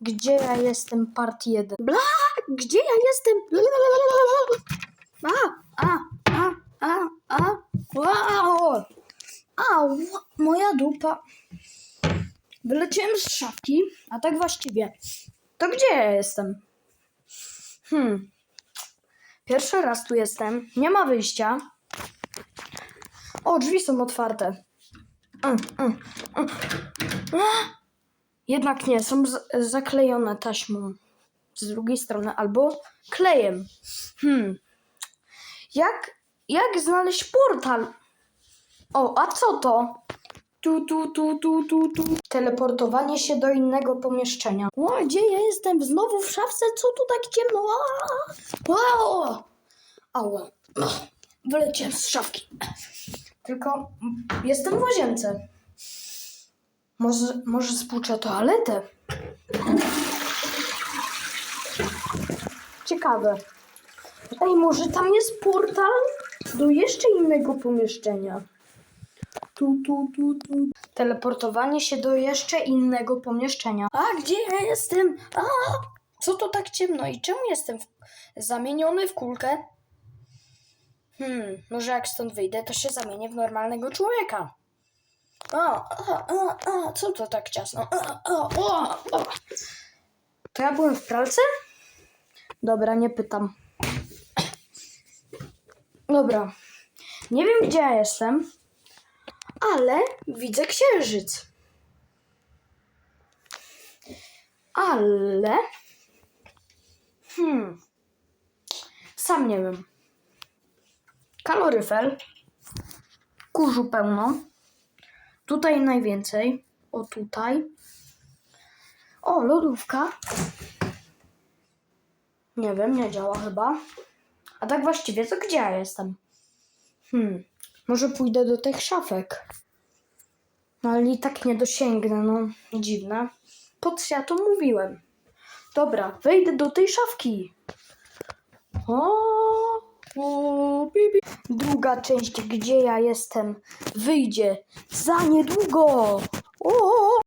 Gdzie ja jestem? Part 1. Bla! Gdzie ja jestem? A, a, a, a, a. Wow! Au, moja dupa. Wyleciałem z szafki, a tak właściwie. To gdzie ja jestem? Hmm. Pierwszy raz tu jestem. Nie ma wyjścia. O, drzwi są otwarte. Mm, mm, mm. Jednak nie, są zaklejone taśmą. Z drugiej strony, albo klejem. Hmm. Jak, jak znaleźć portal? O, a co to? Tu, tu, tu, tu, tu, tu. Teleportowanie się do innego pomieszczenia. O, gdzie ja jestem? Znowu w szafce? Co tu tak ciemno? Wow! Ała. Wyleciałem z szafki. Tylko jestem w łazience. Może, może spłuczę toaletę? Ciekawe. Ej, może tam jest portal do jeszcze innego pomieszczenia. Tu, tu, tu, tu. Teleportowanie się do jeszcze innego pomieszczenia. A gdzie ja jestem? A, co to tak ciemno i czemu jestem w... zamieniony w kulkę? Hmm, może jak stąd wyjdę, to się zamienię w normalnego człowieka. A, a, a, co to tak ciasno? A, a, a, a. To ja byłem w pralce? Dobra, nie pytam. Dobra. Nie wiem, gdzie ja jestem, ale widzę księżyc. Ale. Hmm. Sam nie wiem. Kaloryfer. Kurzu pełno. Tutaj najwięcej. O tutaj. O, lodówka. Nie wiem, nie działa chyba. A tak właściwie to gdzie ja jestem? Hmm, może pójdę do tych szafek. No ale i tak nie dosięgnę, no dziwne. Po co ja to mówiłem? Dobra, wejdę do tej szafki. O. Druga część, gdzie ja jestem, wyjdzie za niedługo. O,